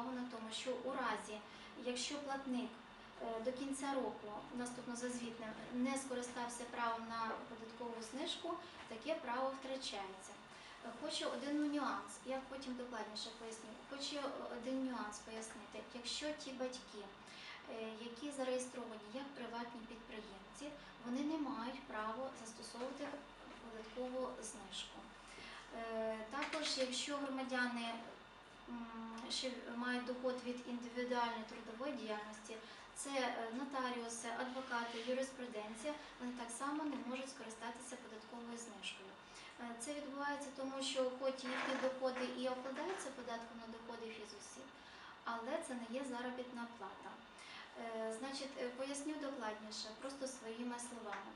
увагу на тому, що у разі, якщо платник е, до кінця року, наступно за звітним, не скористався правом на податкову знижку, таке право втрачається. Хочу один нюанс, я потім докладніше поясню. Хочу один нюанс пояснити. Якщо ті батьки, е, які зареєстровані як приватні підприємці, вони не мають права застосовувати податкову знижку. Е, Також, якщо громадяни ще мають доход від індивідуальної трудової діяльності, це е, нотаріуси, адвокати, юриспруденція, вони так само не можуть скористатися податковою знижкою. Е, Це відбувається тому, що хоч їхні доходи і обкладаються податком на доходи фізосіб, але це не є заробітна плата. Е, Значить, поясню докладніше, просто своїми словами.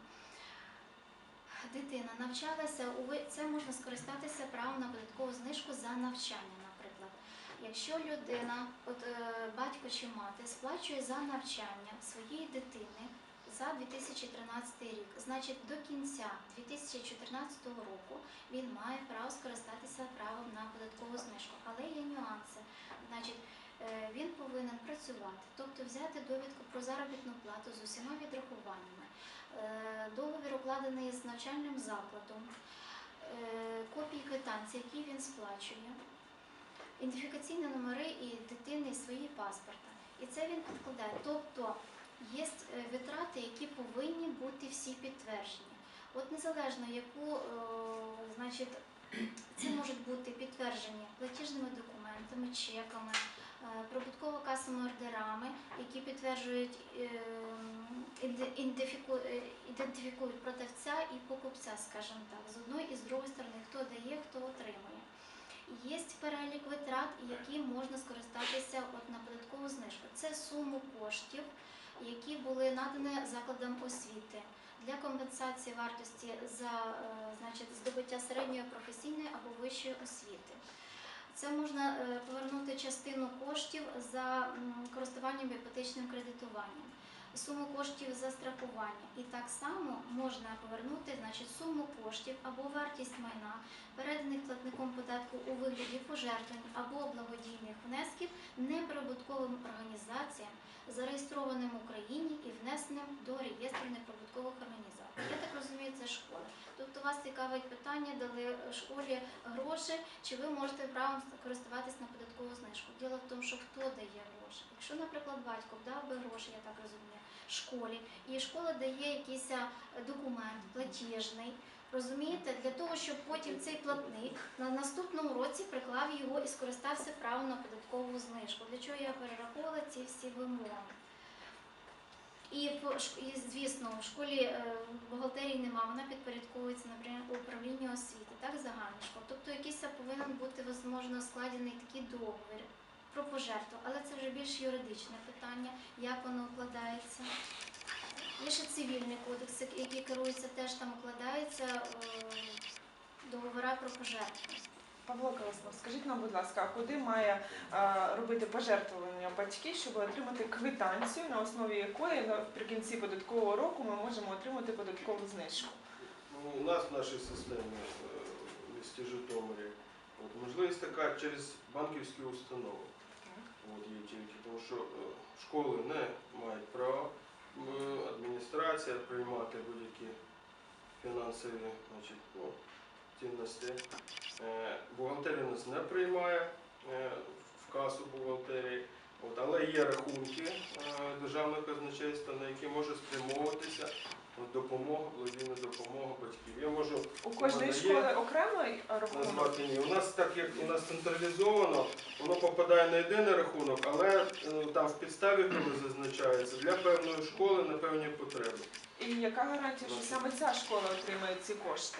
Дитина навчалася, це можна скористатися правом на податкову знижку за навчання. Якщо людина, от е, батько чи мати, сплачує за навчання своєї дитини за 2013 рік, значить до кінця 2014 року він має право скористатися правом на податкову знижку. Але є нюанси. Значить, е, він повинен працювати, тобто взяти довідку про заробітну плату з усіма відрахуваннями, е, договір укладений з навчальним закладом, копії квитанції, які він сплачує, ідентифікаційні номери і дитини, і свої паспорта. І це він підкладає. Тобто є е, витрати, які повинні бути всі підтверджені. От незалежно яку, е, значить, це можуть бути підтверджені платіжними документами, чеками, е, прибутково-касовими ордерами, які підтверджують, іде- ідентифіку- ідентифікують продавця і покупця, скажімо так, з одної і з другої сторони, хто дає, хто отримує. Є перелік витрат, які можна скористатися от на податкову знижку. Це суму коштів, які були надані закладам освіти для компенсації вартості за е, значить, здобуття середньої професійної або вищої освіти. Це можна е, повернути частину коштів за користуванням іпотечним кредитуванням, суму коштів за страхування. І так само можна повернути значить, суму коштів або вартість майна, переданих платником податку у вигляді пожертвень або благодійних внесків неприбутковим організаціям, зареєстрованим в Україні і внесеним до реєстру неприбуткових організацій. Я так розумію, це школа. Тобто вас цікавить питання, дали школі гроші, чи ви можете правом користуватись на податкову знижку. Діло в тому, що хто дає гроші. Якщо, наприклад, батько дав би гроші, я так розумію, школі, і школа дає якийсь документ платіжний. Розумієте, для того, щоб потім цей платник на наступному році приклав його і скористався правом на податкову знижку. Для чого я перераховувала ці всі вимоги? І, звісно, в школі е, бухгалтерії нема, вона підпорядковується, наприклад, управлінню освіти, так загальна школа. Тобто якийсь повинен бути можливо складений такий договір про пожертву, але це вже більш юридичне питання, як воно укладається. Є ще цивільний кодекс, який керується, теж там укладається е, договора про пожертву. Павло Колоснов, скажіть нам, будь ласка, а куди має а, робити пожертвування батьки, щоб отримати квитанцію, на основі якої наприкінці податкового року ми можемо отримати податкову знижку? Ну, у нас в нашій системі е, в місті Житомирі от, можливість така через банківські установи. От, є тільки, тому що е, школи не мають права, адміністрація приймати будь-які фінансові значить, ну, цінності. Е, Бухгалтерія нас не приймає е, в касу бухгалтерії. От, але є рахунки е, державного казначейства, на які може спрямовуватися допомога, благодійна допомога батьків. Я можу У кожної школи окремий рахунок? назвати ні. У нас так як у нас централізовано, воно попадає на єдиний рахунок, але е, там в підставі коли зазначається для певної школи на певні потреби. І яка гарантія, що саме ця школа отримає ці кошти?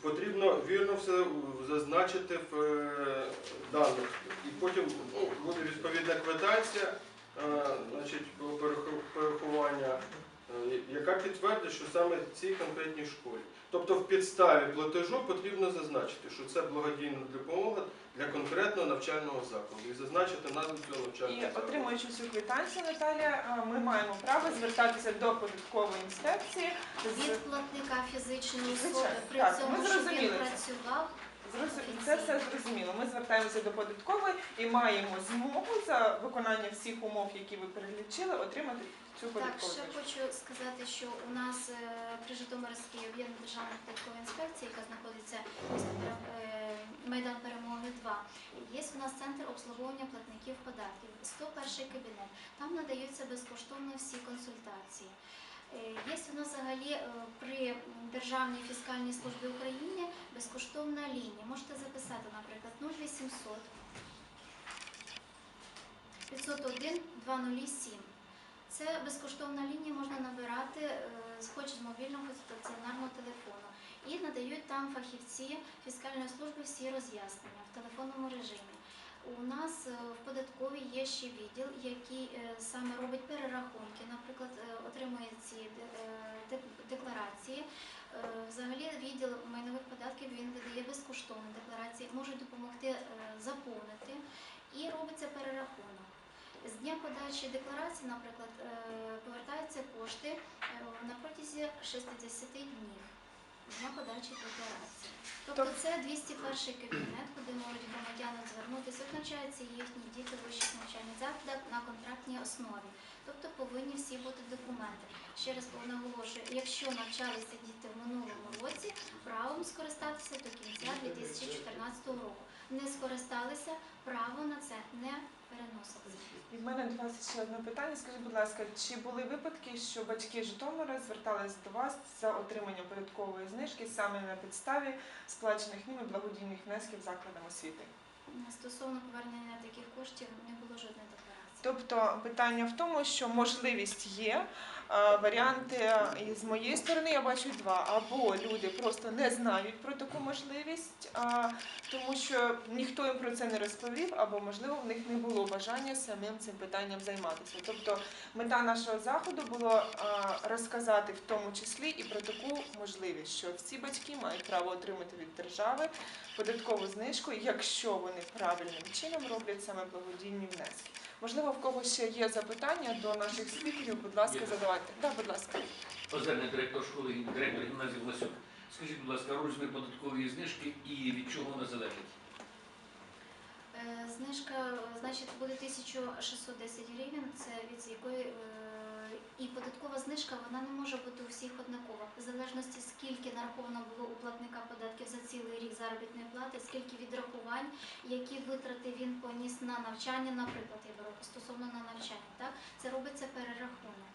Потрібно вірно все зазначити в е, даних. І потім ну, буде відповідна квитанція, е, значить, перерахування, яка підтвердить, що саме цій конкретній школі. Тобто в підставі платежу потрібно зазначити, що це благодійна допомога для конкретного навчального закладу і зазначити назву цього навчального І закладу. отримуючи цю квитанцію, Наталія, ми маємо право звертатися до податкової інспекції Від платника фізичної особи при так, цьому, щоб він працював, Це все зрозуміло. Ми звертаємося до податкової і маємо змогу за виконання всіх умов, які ви перелічили, отримати цю Так, ще хочу сказати, що у нас е, при Житомирській об'єднаній державній податковій інспекції, яка знаходиться е, Майдан Перемоги 2, є у нас центр обслуговування платників податків, 101 кабінет. Там надаються безкоштовно всі консультації. Е, Є у нас взагалі е, при Державній фіскальній службі України безкоштовна лінія. Можете записати, наприклад, 0800 501 207. Це безкоштовна лінія, можна набирати е, хоч з мобільного, хоч з стаціонарного телефону. І надають там фахівці фіскальної служби всі роз'яснення в телефонному режимі. У нас е, в податковій є ще відділ, який е, саме робить перерахунки, наприклад, е, отримує ці де- де- декларації. Взагалі відділ майнових податків він видає безкоштовні декларації, можуть допомогти заповнити і робиться перерахунок. З дня подачі декларації, наприклад, повертаються кошти на протязі 60 днів дня подачі декларації. Тобто Тоб- це 201 кабінет, куди можуть громадяни звернутися, навчаються їхні діти в вищих навчальних закладах на контрактній основі. Тобто повинні всі бути документи. Ще раз наголошую, якщо навчалися діти в минулому році, правом скористатися до кінця 2014 року. Не скористалися, право на це не переноситься. І в мене до вас ще одне питання. Скажіть, будь ласка, чи були випадки, що батьки Житомира звертались до вас за отримання податкової знижки саме на підставі сплачених ними благодійних внесків закладам освіти? Стосовно повернення таких коштів не було жодної декларації. Тобто питання в тому, що можливість є. Варіанти і з моєї сторони я бачу два. Або люди просто не знають про таку можливість, тому що ніхто їм про це не розповів, або можливо в них не було бажання самим цим питанням займатися. Тобто мета нашого заходу було розказати в тому числі і про таку можливість, що всі батьки мають право отримати від держави податкову знижку, якщо вони правильним чином роблять саме благодійні внески. Можливо, в когось ще є запитання до наших спікерів, будь ласка, Є. задавайте. Так, будь ласка. Озерний директор школи, директор гімназії Власюк. Скажіть, будь ласка, розмір податкової знижки і від чого вона залежить? Знижка, значить, буде 1610 гривень, це від якої е, і податкова знижка вона не може бути у всіх однакова. В залежності скільки нараховано було у платника податків за цілий рік заробітної плати, скільки відрахувань, які витрати він поніс на навчання, наприклад, я беру стосовно на навчання. Так це робиться перерахунок.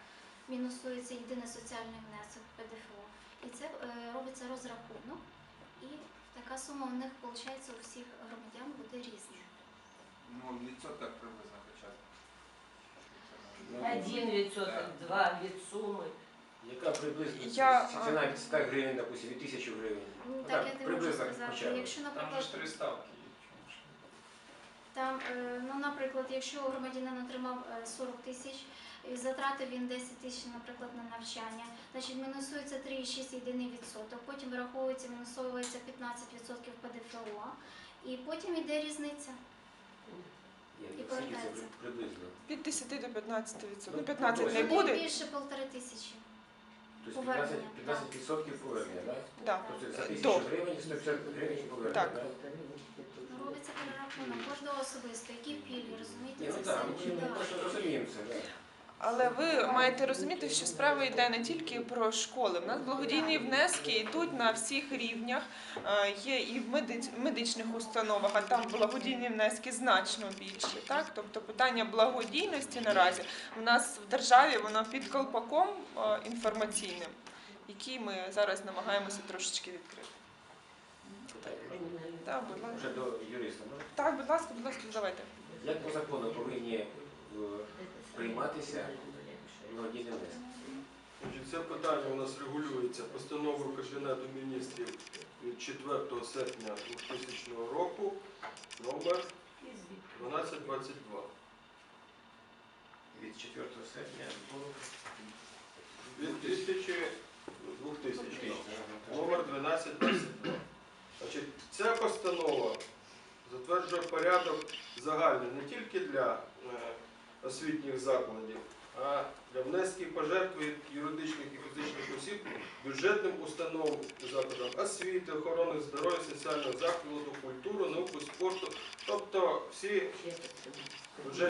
Мінусується єдиний соціальний внесок ПДФО. І це е, робиться розрахунок. І така сума у них виходить у всіх громадян буде різна. Ну, відсоток приблизно хоча б. Один відсоток, два від суми. Яка приблизно Я, ціна від 100 гривень, допустим, від 1000 гривень? Ну, Ну, Так так, я не можу приблизно сказати. б. Якщо, Там же наприклад, ж три ставки є. чому ж? там, е, ну, наприклад, якщо громадянин отримав е, 40 тисяч і затратив він 10 тисяч, наприклад, на навчання, значить мінусується 3,6 єдиний відсоток, потім враховується, мінусовується 15% ПДФО, і потім йде різниця. Повертається. приблизно? Від 10 до 15 відсотків. Ну, Ну, 15 не. Ну, буде. більше полтори тисячі. Тобто Повернення, 15, 15% повернення, так? Да. Тобто за До. гривень 150 гривень повернення, Так. так? Ну, робиться перерахунок кожного особисто, які пільги, розумієте, Ні, це ну все. так, ми Да. просто розуміємо це, так. Але ви маєте розуміти, що справа йде не тільки про школи. У нас благодійні внески йдуть на всіх рівнях. Е, Є і в медичних установах, а там благодійні внески значно більше. Так, тобто питання благодійності наразі в нас в державі воно під колпаком е, інформаційним, який ми зараз намагаємося трошечки відкрити. Так, будь ласка. Вже до юриста. Так, будь ласка, будь ласка, давайте. Як по закону повинні е, прийматися благодійні внески? Значить, це питання у нас регулюється постановою Кабінету міністрів від 4 серпня 2000 року номер 1222. Від 4 серпня до Від 2000 2000 номер 1222. Значить, ця постанова затверджує порядок загальний не тільки для е, освітніх закладів, а для внесків пожертв від юридичних і фізичних осіб бюджетним установам і закладам освіти, охорони здоров'я, соціального закладу, культури, науки, спорту, тобто всі бюджетні